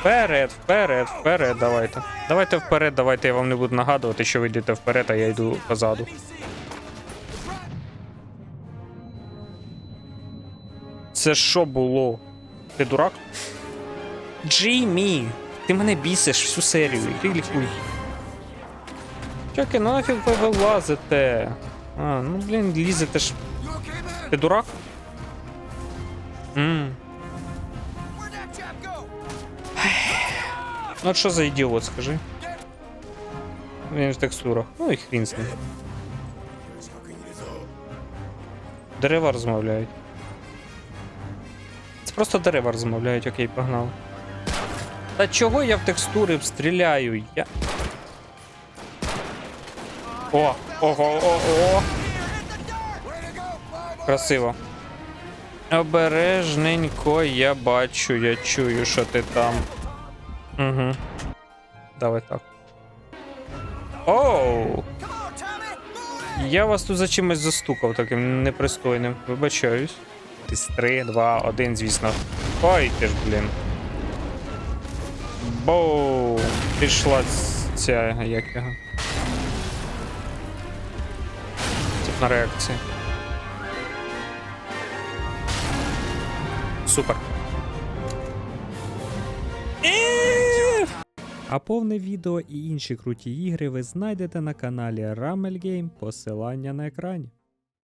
Вперед, вперед, вперед, давайте. Давайте вперед, давайте я вам не буду нагадувати, що ви йдете вперед, а я йду позаду. Це що було? Ти дурак? Джеймі! Ти мене бісиш всю серію. Ти лікуй. Чаки, нафіг ви вилазите? А, ну блін, лізете ж. Ти дурак? Ммм. Ну от що за ідіот, скажи? Він в текстурах. Ну і хрін з ним. Дерева розмовляють. Це просто дерева розмовляють, окей, погнали. Та чого я в текстури стріляю? Я. О! Ого, о, о! Красиво. Обережненько, я бачу, я чую, що ти там. Угу. Давай так. Оу! Я вас тут за чимось застукав таким непристойним. Вибачаюсь. Десь 3, 2, 1, звісно. Ой, ти ж, блін. Боу! Пішла ця як його. Цепна реакція. Супер. А повне відео і інші круті ігри ви знайдете на каналі Ramel Game, посилання на екрані.